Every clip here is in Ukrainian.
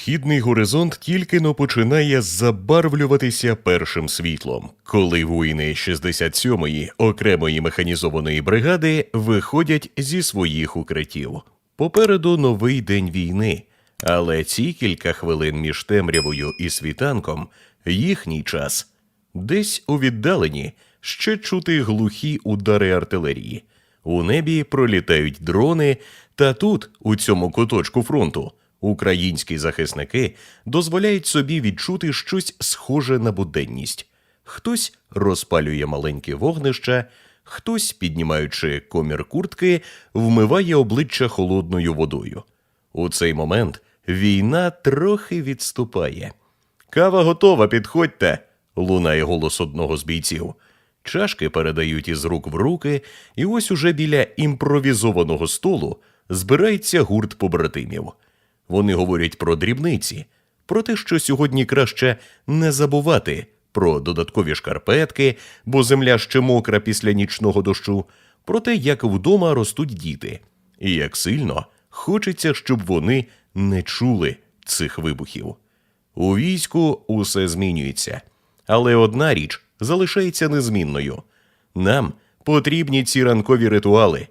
Східний горизонт тільки но починає забарвлюватися першим світлом, коли воїни 67-ї окремої механізованої бригади виходять зі своїх укриттів. Попереду новий день війни, але ці кілька хвилин між темрявою і світанком їхній час. Десь у віддаленні ще чути глухі удари артилерії. У небі пролітають дрони, та тут, у цьому куточку фронту, українські захисники дозволяють собі відчути щось схоже на буденність. Хтось розпалює маленькі вогнища, хтось, піднімаючи комір куртки, вмиває обличчя холодною водою. У цей момент війна трохи відступає. Кава готова, підходьте. лунає голос одного з бійців. Чашки передають із рук в руки, і ось уже біля імпровізованого столу збирається гурт побратимів. Вони говорять про дрібниці, про те, що сьогодні краще не забувати про додаткові шкарпетки, бо земля ще мокра після нічного дощу, про те, як вдома ростуть діти, і як сильно хочеться, щоб вони не чули цих вибухів. У війську усе змінюється, але одна річ залишається незмінною. Нам потрібні ці ранкові ритуали.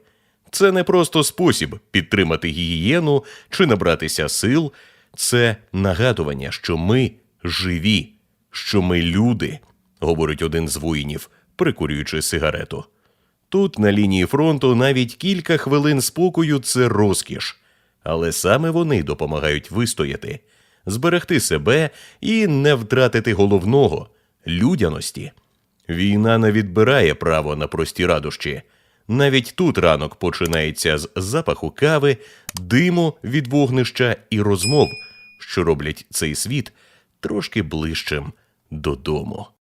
Це не просто спосіб підтримати гігієну чи набратися сил, це нагадування, що ми живі, що ми люди, говорить один з воїнів, прикурюючи сигарету. Тут, на лінії фронту, навіть кілька хвилин спокою це розкіш, але саме вони допомагають вистояти, зберегти себе і не втратити головного людяності. Війна не відбирає право на прості радощі. Навіть тут ранок починається з запаху кави, диму від вогнища і розмов, що роблять цей світ трошки ближчим додому.